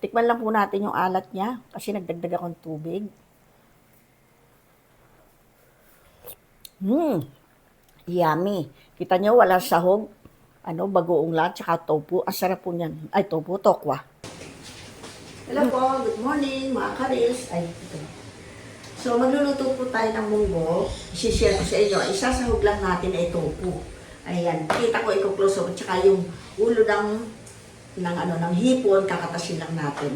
Tikman lang po natin yung alat niya kasi nagdagdag akong tubig. Hmm. Yummy. Kita nyo, wala sahog. Ano, bagoong lahat, tsaka tofu. Ang sarap po niyan. Ay, tofu, tokwa. Hello po, good morning mga karils. Ay, ito. So, magluluto po tayo ng munggo. I-share ko sa inyo. Isasahog lang natin ay tofu. Ayan, kita ko i-close up. Tsaka yung ulo ng, ng, ano, ng hipon, kakatasin lang natin.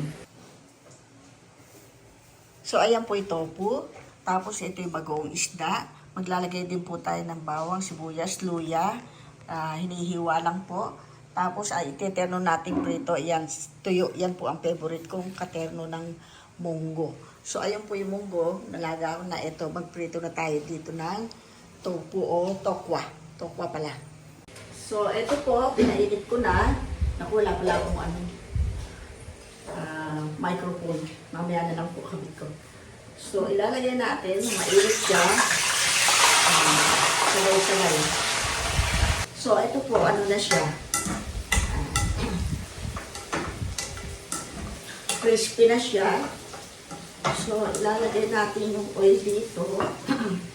So, ayan po yung tofu. Tapos, ito yung bagoong isda. Maglalagay din po tayo ng bawang, sibuyas, luya. Ah, hinihiwa lang po. Tapos, ay, iteterno natin prito. Ayan, tuyo. Yan po ang favorite kong katerno ng munggo. So, ayan po yung munggo. Nalaga ko na ito. Magprito na tayo dito ng tofu o tokwa. Tokwa pala. So, ito po, pinainit ko na. Naku, wala pala akong ano, ah, microphone. Mamaya na lang po kabit ko. So, ilalagay natin, mainit siya. Ah, Sabay-sabay. So, ito po, ano na siya. Ah, crispy na siya. So, ilalagay natin yung oil dito.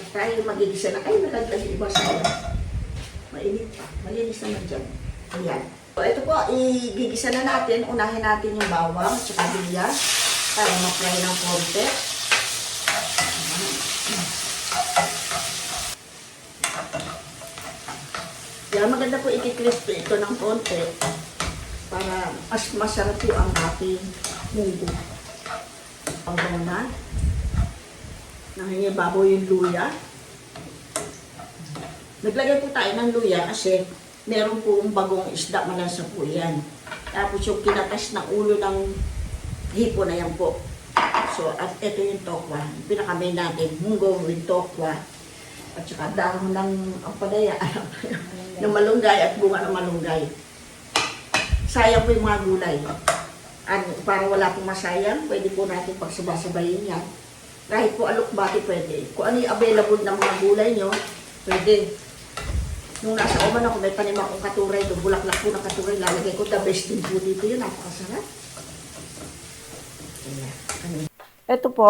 At tayo magigisa na. Ay, nalaglag yung iba sa Mainit pa. Malinis naman dyan. Ayan. So, ito po, igigisa na natin. Unahin natin yung bawang at saka bilyas para ma-fry ng konti. Kaya maganda po ikikrisp ito ng konti para mas masarap po ang ating munggo. Pagbaw na. Nangingibabaw yung luya. Naglagay po tayo ng luya kasi meron po bagong isda malasa po yan. Tapos yung kinatas ng ulo ng hipo na yan po. So, at ito yung tokwa. Yung Pinakamain natin, munggo with tokwa. At saka dahon ng ampalaya, ng malunggay at bunga ng malunggay. Sayang po yung mga gulay. Ano, para wala pong masayang, pwede po natin pagsabasabayin yan. Kahit po alukbati pwede. Kung ano yung available ng mga gulay nyo, pwede. Nung nasa Oman ako, may tanim akong katuray doon. Bulaklak po ng katuray. Lalagay ko. The best din po dito yun. Napakasarap. Ito po,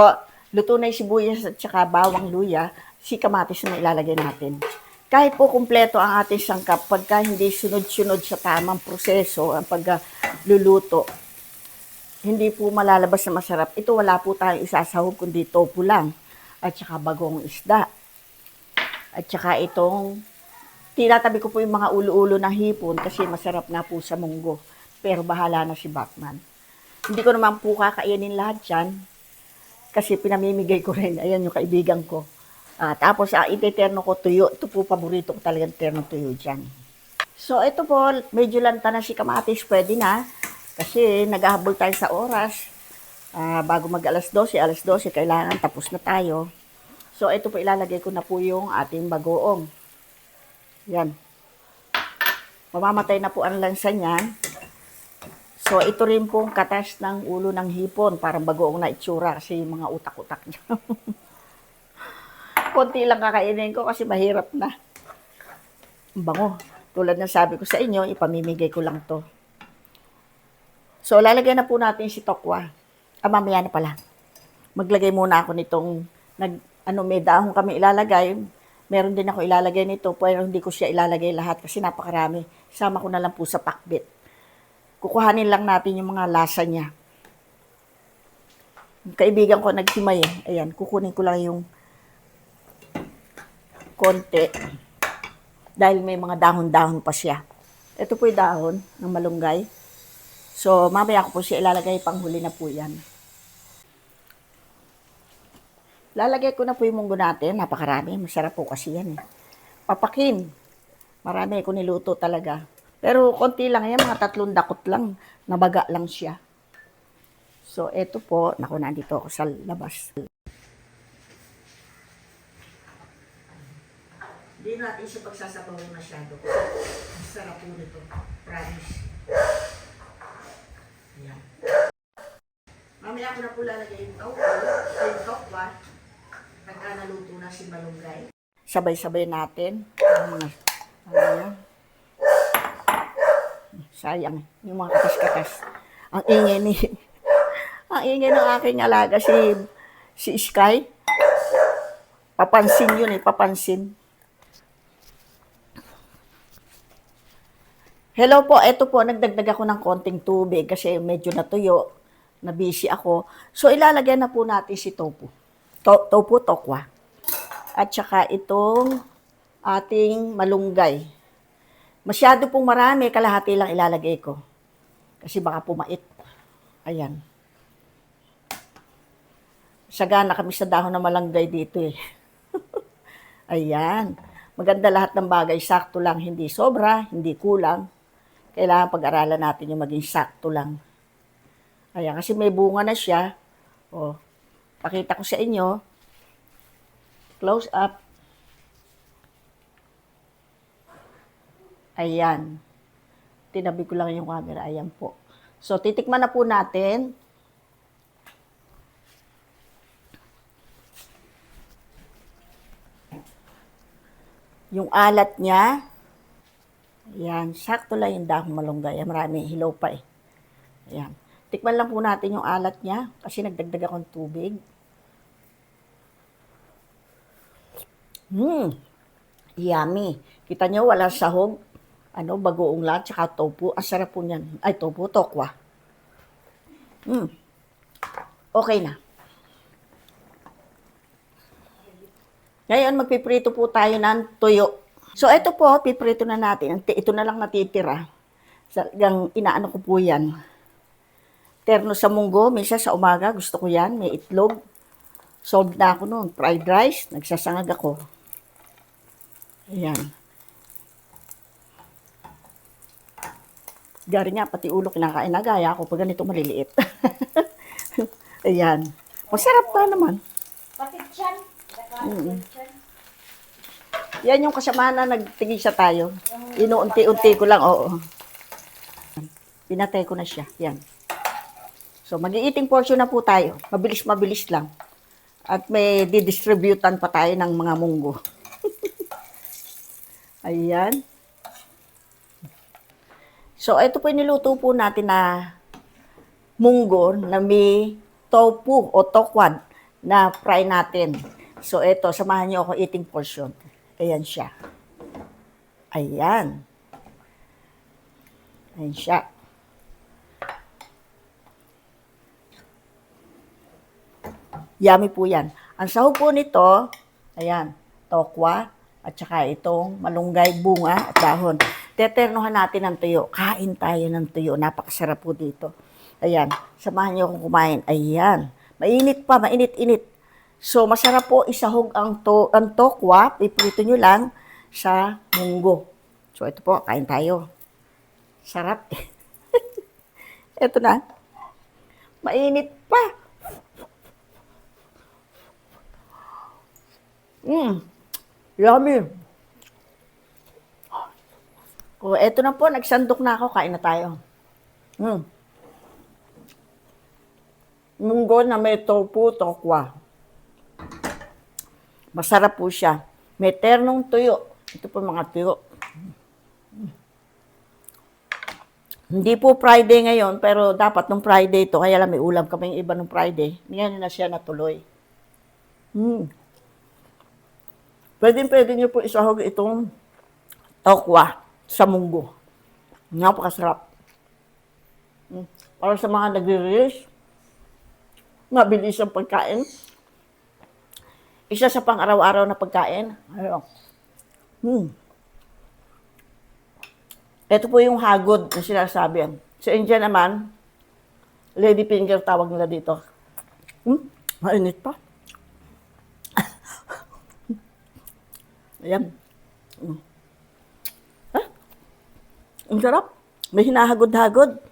luto na yung sibuyas at saka bawang luya. Si kamatis na ilalagay natin. Kahit po kumpleto ang ating sangkap, pagka hindi sunod-sunod sa tamang proseso, ang pagluluto, hindi po malalabas na masarap. Ito wala po tayong isasahog kundi tofu lang. At saka bagong isda. At saka itong tinatabi ko po yung mga ulo-ulo ng hipon kasi masarap nga po sa munggo. Pero bahala na si Batman. Hindi ko naman po kakainin lahat yan kasi pinamimigay ko rin. Ayan yung kaibigan ko. Ah, tapos ah, iteterno ko tuyo. Ito po paborito ko talagang terno tuyo dyan. So ito po, medyo lanta na si Kamatis. Pwede na. Kasi naghahabol tayo sa oras. Ah, bago mag alas 12, alas 12, kailangan tapos na tayo. So ito po ilalagay ko na po yung ating bagoong. Yan. Mamamatay na po ang lansa niyan. So, ito rin pong katas ng ulo ng hipon. Parang bagoong na itsura kasi mga utak-utak niya. Konti lang kakainin ko kasi mahirap na. Ang bango. Tulad ng sabi ko sa inyo, ipamimigay ko lang to. So, lalagyan na po natin si Tokwa. Ah, mamaya na pala. Maglagay muna ako nitong, nag, ano, may dahon kami ilalagay. Meron din ako ilalagay nito, pero hindi ko siya ilalagay lahat kasi napakarami. Sama ko na lang po sa pakbit kukuhanin lang natin yung mga lasa niya. Yung kaibigan ko nagsimay eh. Ayan, kukunin ko lang yung konti. Dahil may mga dahon-dahon pa siya. Ito po yung dahon ng malunggay. So, mamaya ko po siya ilalagay panghuli na po yan. Lalagay ko na po yung munggo natin. Napakarami. Masarap po kasi yan eh. Papakin. Marami ko niluto talaga. Pero konti lang yan, mga tatlong dakot lang. Nabaga lang siya. So, eto po. Naku, nandito ako sa labas. Hindi natin siya pagsasabaw masyado. Sarap po nito. Promise. Yan. Mamaya ko na po lalagay yung tauko, yung tokwa, pagka na si malunggay. Sabay-sabay natin. Ano yan? Sayang, yung mga katas-katas. Ang ingay ni... ang ingay ng aking alaga, si, si Sky. Papansin yun eh, papansin. Hello po, eto po, nagdagdag ako ng konting tubig kasi medyo natuyo, na busy ako. So, ilalagyan na po natin si tofu. To, tofu tokwa. At saka itong ating malunggay. Masyado pong marami, kalahati lang ilalagay ko. Kasi baka pumait. Ayan. Sagana kami sa dahon ng malunggay dito eh. Ayan. Maganda lahat ng bagay, sakto lang, hindi sobra, hindi kulang. Kailangan pag-aralan natin yung maging sakto lang. Ayan, kasi may bunga na siya. O, pakita ko sa inyo. Close up. Ayan. Tinabi ko lang yung camera. Ayan po. So, titikman na po natin. Yung alat niya. Ayan. Sakto lang yung dahong malunggay. Marami. Hilaw pa eh. Ayan. Tikman lang po natin yung alat niya. Kasi nagdagdag akong tubig. Hmm. Yummy. Kita nyo, wala sahog. Ano, bagoong lahat, tsaka tofu. Ang sarap po niyan. Ay, tofu, tokwa. Hmm. Okay na. Ngayon, magpiprito po tayo ng tuyo. So, ito po, piprito na natin. Ito na lang natitira. Yung inaano ko po yan. Terno sa munggo, minsan sa umaga, gusto ko yan. May itlog. Solved na ako noon. Fried rice, nagsasangag ako. Ayan. Gari nga, pati ulo kinakain na gaya ako pag ganito maliliit. Ayan. Masarap pa naman. Pati tiyan. Mm. Yan yung kasama na nagtigisa tayo. Inuunti-unti ko lang, oo. Pinatay ko na siya. Yan. So, mag-eating portion na po tayo. Mabilis-mabilis lang. At may didistributan pa tayo ng mga munggo. Ayan. So, ito po niluto po natin na munggo na may tofu o tokwad na fry natin. So, ito, samahan niyo ako eating portion. Ayan siya. Ayan. Ayan siya. Yummy po yan. Ang sahog po nito, ayan, tokwa, at saka itong malunggay, bunga, at dahon. Teternohan natin ng tuyo. Kain tayo ng tuyo. Napakasarap po dito. Ayan, samahan niyo akong kumain. Ayan, mainit pa, mainit-init. So, masarap po isahog ang, to, ang tokwa, iprito nyo lang sa munggo. So, ito po, kain tayo. Sarap. ito na. Mainit pa. Mmm. Yummy. O, eto na po, nagsandok na ako, kain na tayo. Mm. Munggo na may tofu, tokwa. Masarap po siya. May ternong tuyo. Ito po mga tuyo. Hindi po Friday ngayon, pero dapat nung Friday to, kaya lang may ulam kaming iba nung Friday. Ngayon na siya natuloy. Hmm. Pwede, pwede niyo po isahog itong tokwa sa munggo. Napakasarap. Mm. Para sa mga nagre-release, mabilis ang pagkain. Isa sa pang araw-araw na pagkain. Ayun. Hmm. Ito po yung hagod na sinasabi. Sa India naman, lady finger tawag nila dito. Hmm? Mainit pa. Ayan. Mm. Ah, ang sarap. May hinahagod-hagod.